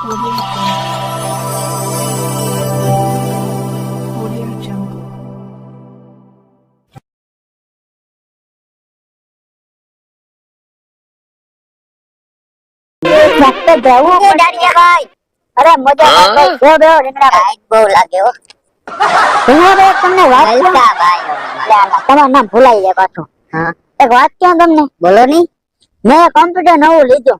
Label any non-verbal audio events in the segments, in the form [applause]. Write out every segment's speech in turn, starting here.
બેહો લાગે હો તમને વાત? ભાઈ તમારું નામ ભૂલાઈ પાછું હા એક વાત કહું તમને બોલો મેં કોમ્પ્યુટર નવું લીધું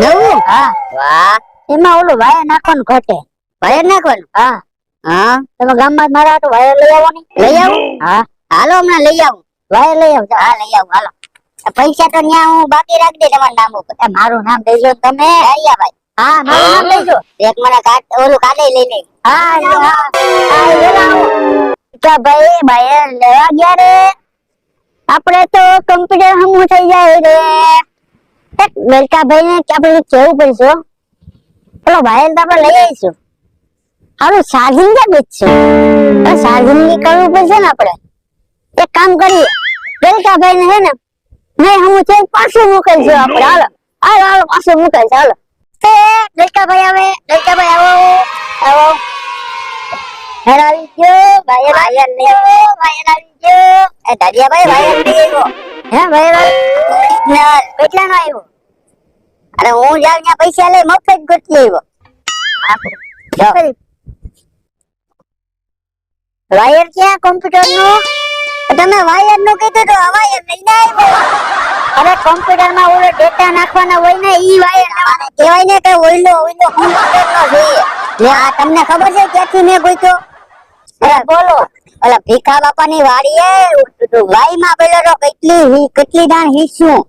નવું હા વાહ એમાં ઓલું વાયર નાખવાનું ઘટે. વાયર નાખવાનું? હા. હા. તમે ગામમાં મારા હાટુ વાયર લઈ આવો ને. લઈ આવું? હા. હાલો હમણાં લઈ આવું. વાયર લઈ આવું હા લઈ આવું હાલો. પૈસા તો ન્યા હું બાકી રાખી દે તમારું નામ ઉપર. મારું નામ દેજો તમે. તમે ભાઈ. હા મારું નામ દેજો. એક મને કાટ ઓલું કાલે લઈ લે હા. હા હા લેવા ભાઈ વાયર લેવા ગયા રે. આપણે તો કમ્પ્યુટર હમું થઈ જાય રે. એક વેલકાભાઈ ને આપણે કેવું પડશે. પેલો ભાઈ તો આપણે લઈ આવીશું. હારું ચાર્જિંગ ક્યાં બેસશું ની કરવું પડશે ને આપણે. એક કામ કરીએ. વેલકાભાઈ ને હે ને નહીં હું છે પાછું મોકલશું આપણે. હાલો હાલો હાલો, પાછું મોકલશું હાલો. તે એ વેલકાભાઈ આવે વેલકાભાઈ આવો આવો. આવી ગયો, ભાઈ ભાઈ ગયો ભાઈ આવી ગયો. એ દાડિયાભાઈ, ભાઈ ભાઈ હે, ભાઈ ઓરિજિનલ કેટલાનો આવ્યો? અરે હું જાઉં ત્યાં પૈસા લઈ મફત ગોતી આવ્યો. વાયર ક્યાં કોમ્પ્યુટરનું તમે વાયરનું કીધું તો વાયર લઈને આવ્યો. અરે કોમ્પ્યુટરમાં ઓલો ડેટા નાખવાના હોય ને ઈ વાયર આને કહેવાય ને કે ઓઈલો ઓઈલો કોમ્પ્યુટર નો જોઈએ મેં આ તમને ખબર છે ક્યાંથી મેં ગોત્યો? અરે બોલો. ઓલા ભીખા બાપાની વાડીએ વાઈ માં પેલો કેટલી હી- કેટલી દાણ હીસ્યું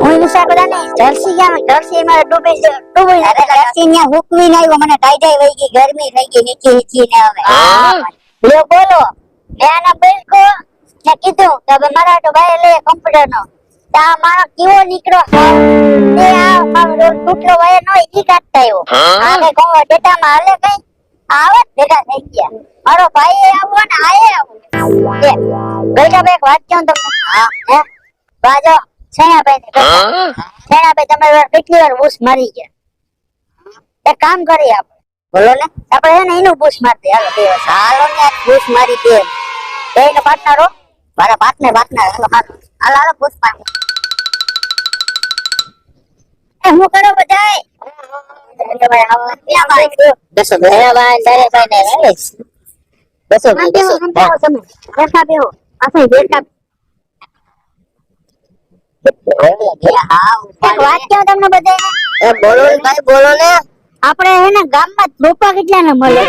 હું વિચાર બધા ને જર્સી ક્યાં જર્સી મારે ડૂબી ડૂબી અરે રસી ન્યા હુકવીને આવ્યો. મને ટાઈટાઈ વહી ગઈ ગરમી થઈ ગઈ નીચે હીચીને હવે લ્યો બોલો. મેં આના બિલકો ને કીધું કે મારા તો ભાઈ લે કમ્પ્યુટર નો તા મારો કેવો નીકળો તે આ મારો તૂટલો વાયર નો ઈ કાટતા આવ્યો. આને કોણ ડેટા માં હાલે કઈ? આવે? ભેગા થઈ ગયા. મારો ભાઈ એ આવો ને આયે આવો. લે ભાઈ વાત કહું તમને? હા. હે? બાજો છેણાભાઈ ને કહો. છેણાભાઈ તમે કેટલી વાર બૂસ મારી ગયા? એક કામ કરીએ આપણે. બોલો ને. આપણે હે ને એનું બૂસ મારતી. હાલો બે હાલો ને ઘૂસ મારી દે બે ને પાર્ટનર મારા પાર્ટનર પાર્ટનર હાલો હાલો. હાલો મારી એ હું કરો બધાય? બસો ભાઈ તારે ભાઈ ને રમેશ બસો. હા, બેહો, બસો બેહો તમે. બેઠા બેહો. આપણે બેઠા. એક વાત કહું તમને બધાને? એ બોલો ને ભાઈ બોલો ને. આપણે હે ને ગામમાં રૂપા કેટલા ને મળે?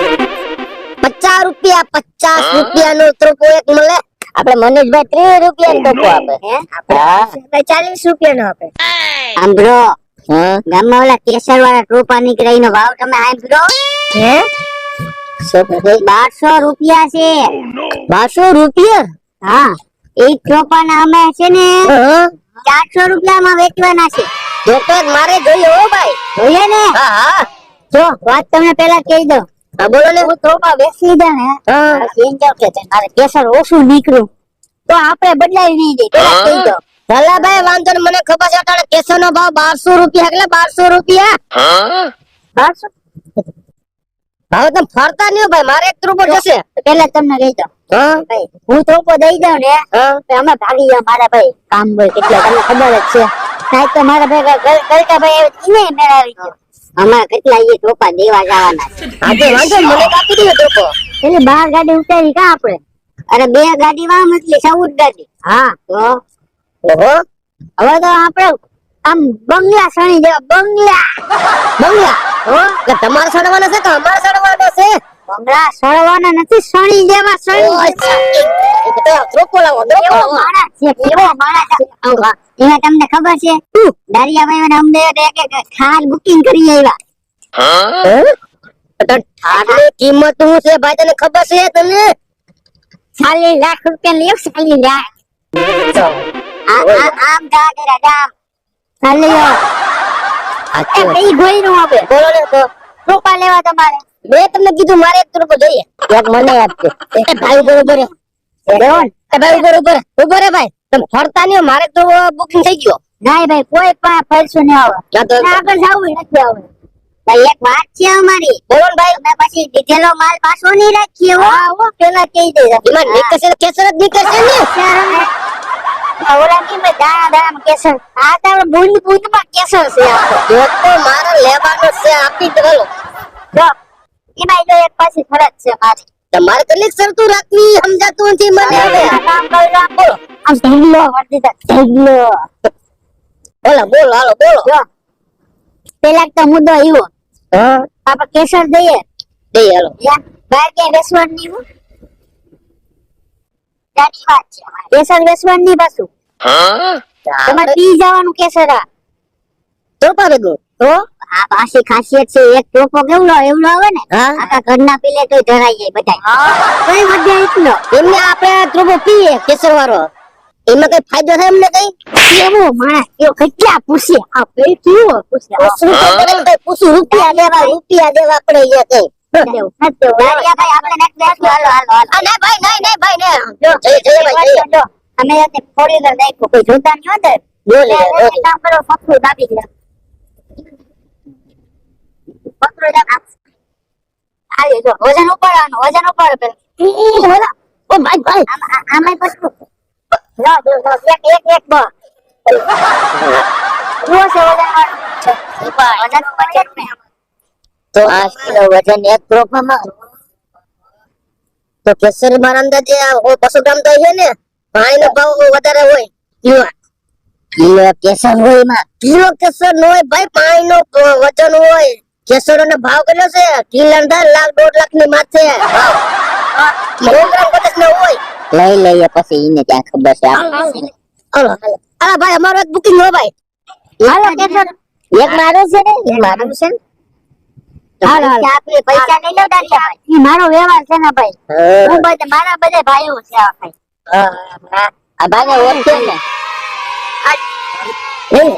પચાસ રૂપિયા પચાસ રૂપિયા નો ત્રોપો એક મળે. આપડે મનોજભાઈ ત્રીસ રૂપિયા નો ત્રોપો આપે. હા? ચાલીસ રૂપિયા નો આપે સાંભળો ગામમાં ઓલા કેસર વાળા ટોપા નીકળે એનો ભાવ તમે સાંભળો. હે? બારસો રૂપિયા છે. બારસો રૂપિયા? હા. એ ટોપા ના અમે છે ને ચારસો રૂપિયા માં વેચવાના છે. તો મારે જોઈએ હો ભાઈ. જોઈએ ને? હા હા. જો વાત તમને પેલા કહી દઉં. હા બોલો ને. હું ટોપા વેચી દઉં ને હા. કેસર ઓછું નીકળ્યું. તો આપણે બદલાવી નહીં દે. પેલા કહી દો ભલાભાઈ વાંધો મને ખબર છે અટાણે કેસર નો ભાવ બારસો રૂપિયા એટલે બારસો રૂપિયા. બારસો? ભાવ તમે ફરતા નહીં ભાઈ મારે એક રૂપો જશે. પેલા તમને કહી દઉં. હા? ભાઈ હું થોપો દઈ દઉં ને અમે ભાગી જાવ મારા ભાઈ કામ હોય એટલે તમને ખબર જ છે. સાહેબ તો મારા ભાઈ ગલકા ભાઈ એને મેળાવી ગયો. અમારે કેટલા એ ટોપા દેવા જવાના છે. આજે વાંધો મને કાપી દીધો ટોપો એટલે બાર ગાડી ઉતારી કા આપણે? અરે બે ગાડી વામ એટલે ચૌદ ગાડી. હા. તો ઓહો. હવે તો આપણે આમ બંગલા સણી જેવા બંગલા. બંગલા. હો? કે તમારે સડવાના છે કે અમારે સડવાના છે? બંગલા સળવાના નથી સણી જેવા સણી લાવો છે છે. આવા. તમને ખબર છે? દારિયાભાઈ અને અમને એક એક બુકિંગ કરી આવ્યા ઠારની કિંમત શું છે ભાઈ? તને ખબર છે તને ચાલીસ લાખ રૂપિયા લેવ ચાલીસ લાખ. આમ જા જરા જામ ચાલી એ કઈ ગોઈ નું આપે. બોલો ને તો રૂપા લેવા તમારે. મેં તમને કીધું મારે એક રૂપિયો જોઈએ. એક મને આપજો એ ભાઈ ઊભો ઊભો રે એ ભાઈ ઊભો ઊભો રે. ભાઈ. તમે ફરતા નહીં મારે તો બુકિંગ થઈ ગયો. ના ભાઈ કોઈ પણ ફરશો નહીં આવે. ના તો આગળ જવું નથી આવે ભાઈ એક વાત છે અમારી. બોલો ભાઈ. મેં પછી દીધેલો માલ પાછો નહીં રાખીએ હો. હો પેલા કહી દે. એમાં નીકળશે તો કેસર જ નીકળશે ને. કી મેં દાણા દાણા કેસર આ તો આપણે બુંદ બુંદમાં કેસર છે. જો તો. મારે લેવાનો છે આપી દો જો એ બાઈ જો એક પાછી ફરજ છે મારી. તમારે કેટલીક શરતું રાખવી સમજાતું નથી મને હવે. આ કામ કરી બોલો આમ ઢગલો વર્તી ઢગલો બોલો બોલો હાલો બોલો. જો પેલા તો મુદ્દો આવ્યો. હા. આપણે કેસર દઈએ. દે હાલો. યા બહાર ક્યાંય વેસવાનું નહીં સાચી વાત છે અમારી. કેસર વેસવાનું નહીં પાછું તમારે પી જવાનું કેસર આ તો પાડે ગો તો? આ પાછી ખાસિયત છે એક ટોપો કેવડો એવડો આવે ને આખા ઘરના પીલે તોય ધરાઈ જાય બધા કઈ મજા એટલો એમને આપણે આ પીએ કેસર વાળો એમાં કઈ ફાયદો થાય એમને કઈ? કેવો માણસ કેવો કેટલા પૂછે. આ કેવો પૂછે. પૂછવું રૂપિયા દેવા રૂપિયા દેવા પડે કઈ? નહીં નહીં નહીં. નહીં દે. વજન ઉપાડવાનું, વજન ઉપાડો પેલા. ઓ ભાઈ ભાઈ. આમ- પકડું. લો, જો, જો, એક, એક, એક, બસ. [laughs] જુઓ છે વજન વજન ઉપર છે જ ને. તો આ કિલો વજન એક ગ્રુપમાં તો કેસર મારા અંદાજે બસો ગ્રામ તો છે ને પાણીનો ભાવ વધારે હોય કિલો કિલો કેસર હોયમાં કિલો કેસર નો હોય ભાઈ પાણીનો વજન હોય. કેસરો નો ભાવ કેટલો છે? કિલો અંદર લાખ દોઢ લાખની માથે હોય. લઈ લઈએ પછી એને ત્યાં ખબર છે? હાલો ભાઈ અમારો બુકિંગ હો ભાઈ. એક મારો છે ને એક મારો છે ને. પૈસા નહીં લો દારિયાભાઈ ઈ મારો વ્યવહાર છે ને ભાઈ. હું. બધા મારા બધા ભાઈઓ છે આ ભાઈ. આ ભાઈને ઓળખે ને? નહીં.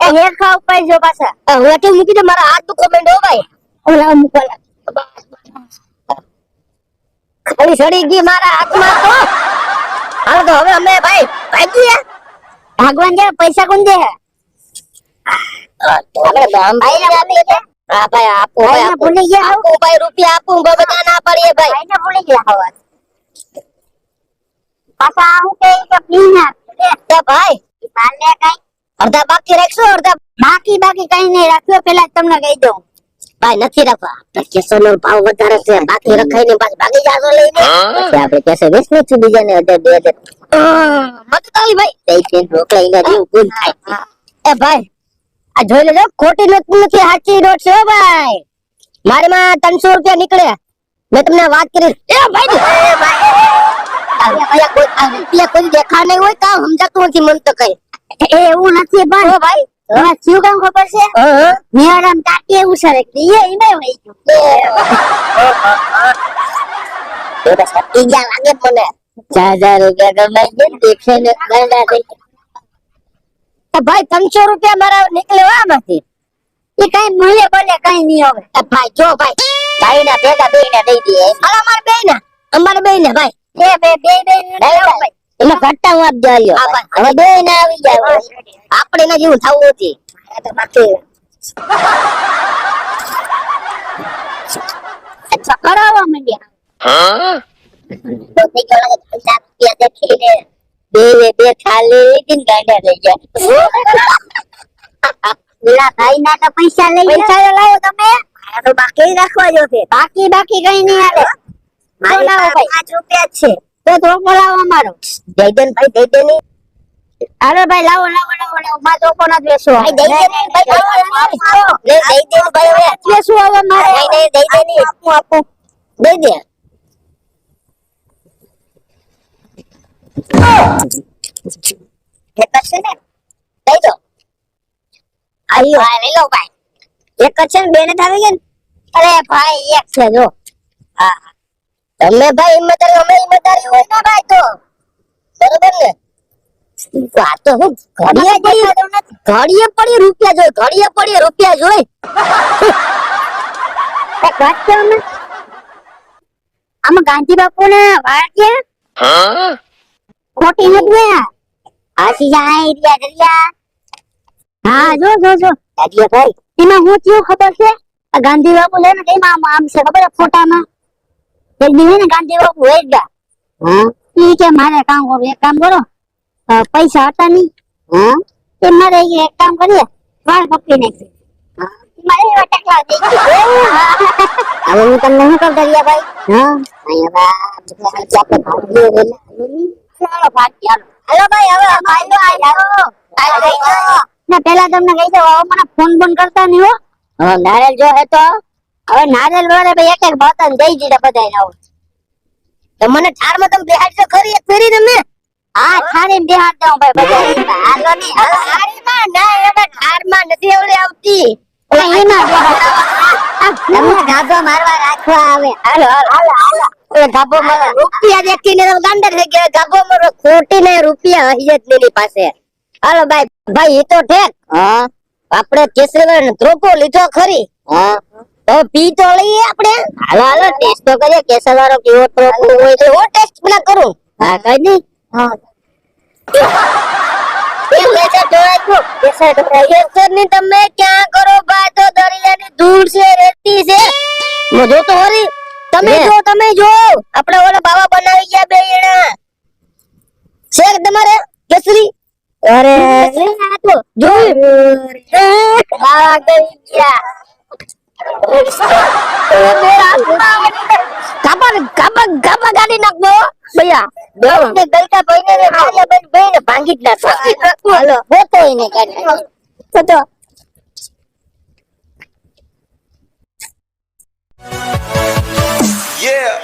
એ હેરખા ઉપર જો પાછા. મૂકી દે મારા હાથ દુખો માંડ્યો હો ભાઈ. ઓલા મુકલા ખાલી સડી ગઈ મારા હાથમાં તો. હાલ તો હવે અમે ભાઈ ભાગીએ. ભગવાન જે પૈસા કોણ દે? ભાઈ આપો ભાઈ ભૂલી ગયા આપો ભાઈ રૂપિયા આપો બધા ના પડીએ ભાઈ. ભાઈને ભૂલી ગયા હવે પાછા હું કે પીના તો ભાઈ. માને કઈ અડધા બાકી રાખશો અડધા બાકી બાકી કઈ નહીં રાખ્યો પેલા તમને કહી દઉં. ભાઈ નથી રાખવા. તો કેસો નો ભાવ વધારે છે. બાકી રખાઈને પાછું ભાગી જાશો લઈને. પછી આપણે કેસો વેચ ને છું બીજાને હજાર બે હજાર મત તાલી ભાઈ. દઈ છે ઢોકળા ને જેવું ગુણ થાય. એ ભાઈ આ જોઈ લેજો ખોટી નોટ નથી સાચી નોટ છે ભાઈ. મારે માં ત્રણસો રૂપિયા નીકળે. મેં તમને વાત કરી. એ ભાઈ એ ભાઈ. કોઈ દેખા નહીં હોય કામ સમજાતું નથી મન તો કઈ. એવું નથી પણ ભાઈ તમારે શું કામ ખબર છે મેરામ તાકી એવું સરે એ ઈમે હોય ગયું એ તો સટી ગયા લાગે મને ચાર હજાર રૂપિયા કમાઈ ગયા દેખે ને ગંડા થઈ ભાઈ ત્રણસો રૂપિયા મારા નીકળે આમાંથી એ કઈ મળે બોલે કઈ નહીં હવે ભાઈ જો ભાઈ ભાઈ ના ભેગા બે ને દઈ દે અમારે બે ને અમારા બે ને ભાઈ બે બે બે બે ભાઈ એટલે ઘટ્ટા હું આપ જાલ્યો હવે બે ને આવી જાય આપણે એના જેવું થવું નથી. તો બાકી માંડ્યા. બે બે બે ખાલી લીધી ગાંડા થઈ ગયા. પેલા ભાઈ ના તો પૈસા લઈ પૈસા એ લાવો તમે. તો બાકી રાખવા જો બાકી બાકી કઈ નહીં હાલે. મારી ભાઈ. પાંચ રૂપિયા છે. તો ધોકો લાવો અમારો. દઈ ભાઈ દઈ અરે ને ભાઈ લાવો લાવો લાવો લાવો. માં ધોકો નથી બેસો ભાઈ દઈ ભાઈ લે દઈ ભાઈ હવે. બેસો હવે મારે. નહીં નહીં દઈ આપું આપું. દે દે. એક જ છે ને? દઈ દો. આયો હા લઈ લો ભાઈ. એક જ છે ને? બે ને થાવી ને? અરે ભાઈ એક છે જો. હા. તમે ભાઈ ઈમાનદારી અમે ઈમાનદારી હોય ને ભાઈ તો. બરોબર ને? આ તો હું ઘડીએ પડી ઘડીએ પડી રૂપિયા જોઈ ઘડીએ પડી રૂપિયા જોઈ. વાત કહું અમે. આમાં ગાંધી બાપુ ને વાળ છે? ખોટી નથી હાસી જાય રહ્યા દરિયા હા જો જો જો. દાદીયા ભાઈ. એમાં હું થયું ખબર છે? આ ગાંધી બાપુ છે ને તેમાં આમ આમ છે ખબર છે ફોટામાં? એક દી ને ગાંધી બાપુ હોય હા? ઈ કે મારે કામ કરો એક કામ કરો. પૈસા હતા નહીં. હા? તે મારે એક કામ કરીએ વાળ નાખી મારે એવા ટકલા દઈ હવે હું તમને શું કહું દરિયા ભાઈ હા? અહીંયા બા આપણે ભાગીએ વેલા ચાલો ભાગી હાલો. ભાઈ હવે અમારો આયો આયો ના પેલા તમને કહી દઉં મને ફોન બોન કરતા નહીં હો. હવે નારિયેલ જો હે તો. હવે નારેલ વાળે ભાઈ એક એક ને દઈ દીધા બધા આવો. તો મને ઠારમાં તમે બેહાડશો ખરી? એક ફેરી તમે હા ને બેહાડ દઉં ભાઈ બધા [laughs] હાલો ની હાલો. માં ના એમાં ઠારમાં નથી એવડી આવતી. એમાં [laughs] બેહાડ. ગાભો મારવા રાખવા આવે. હાલો હાલો હાલો હાલો. ગાભો મારો. રૂપિયા દેખીને તો ગાંડા થઈ ગયા. ગાભો મારો ખોટી ને રૂપિયા હૈયતની પાસે. હાલો ભાઈ ભાઈ એ તો ઠેક. હા. આપણે ધ્રોપો લીધો ખરી. હા. તો પી તો લઈએ આપણે. હાલો હાલો ટેસ્ટ તો કરીએ. કેસર વાળો કેવો ટ્રોફો હોય એવો ટેસ્ટ પેલા કરું. હા કઈ હા. છે કેસર કેસરની તમે? ક્યાં કરો ભાઈ દરિયાની ધૂળ છે રેતી છે. મો જો તો હરી તમે. જો તમે જો. આપણે ઓલા બાવા બનાવી ગયા બે એણા છે તમારે? કેસરી? અરે. જો બાવા ગઈ ગયા. kapag kapag kapag alin ako baya daw ne gaita boy ne ne kaya ban boy ne bangit na sa hello boto ine kan boto yeah